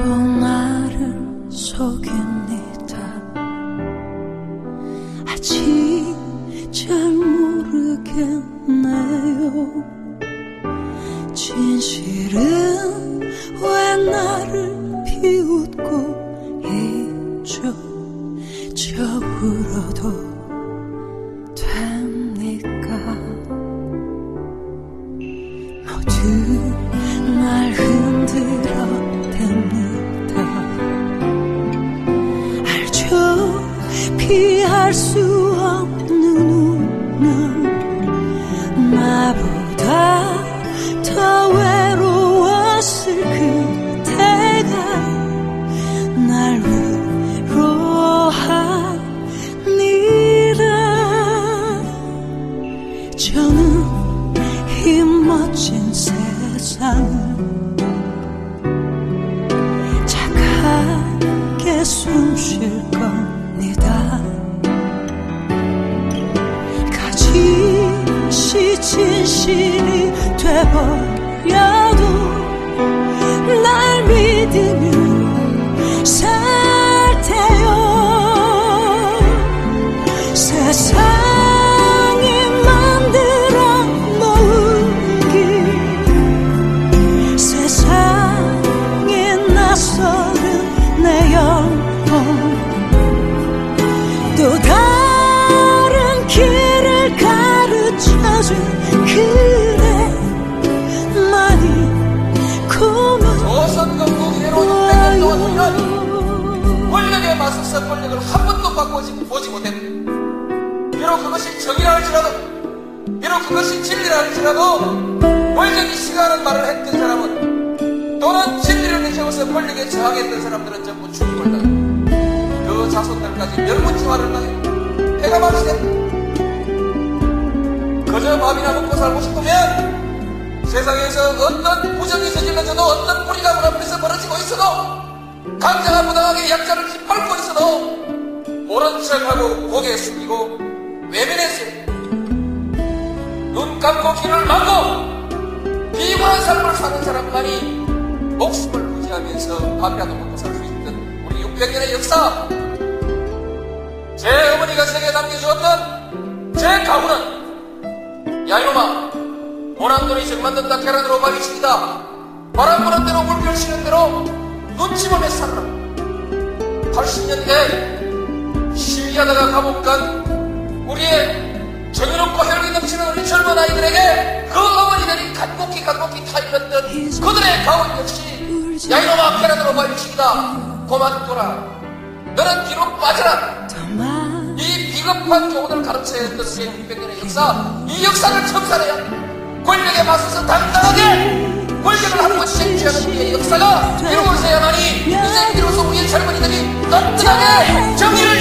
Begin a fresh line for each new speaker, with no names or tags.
나를 속입니다. 아직 잘 모르겠네요. 진실은 왜 나를 비웃고 있죠? 저 울어도 su 거짓이 진실이 돼버려도 날 믿으며 고마워요
조선 건국이대로 600년 동안 권력에 맞서서 권력을 한 번도 바꾸지 보지 못했는데 비록 그것이 정의라 할지라도 비록 그것이 진리라 할지라도 권력이 싫어하는 말을 했던 사람은 또는 진리를 내세워서 권력에 저항했던 사람들은 전부 죽임을 당해 그 자손들까지 멸문지화를 당해 해가 마르시대 그저 밥이나 먹고 살고 싶으면 세상에서 어떤 부정이 저질러져도 어떤 강자가 부당하게 약자를 짓밟고 있어도 모른 척하고 고개 숙이고 외면했어요. 눈 감고 귀를 막고 비굴한 삶을 사는 사람만이 목숨을 부지하면서 밥이라도 먹고 살 수 있던 우리 600년의 역사. 제 어머니가 세계 남겨주었던 제 가구는 야 이놈아 모난돈이 정 만든다. 계란으로 칩니다. 바람 부는 대로 물결 쉬는 대로 눈치 보며 살아라 80년대 시위하다가 감옥 간 우리의 정의롭고 혈기 넘치는 우리 젊은 아이들에게 그 어머니들이 간곡히 간곡히 타일렀던 그들의 가운 역시 야 이놈아 계란으로 밥이 칩니다 그만둬라. 너는 뒤로 빠져라 이 비겁한 교훈을 가르쳐야 했던 우리의 600년의 역사, 이 역사를 청산해야 권력에 맞서서 당당하게 골격을 안고 실지하는 우리의 역사가 네. 이루어져야만이. 이제 비로소 우리의 젊은이들이 떳떳하게 정의를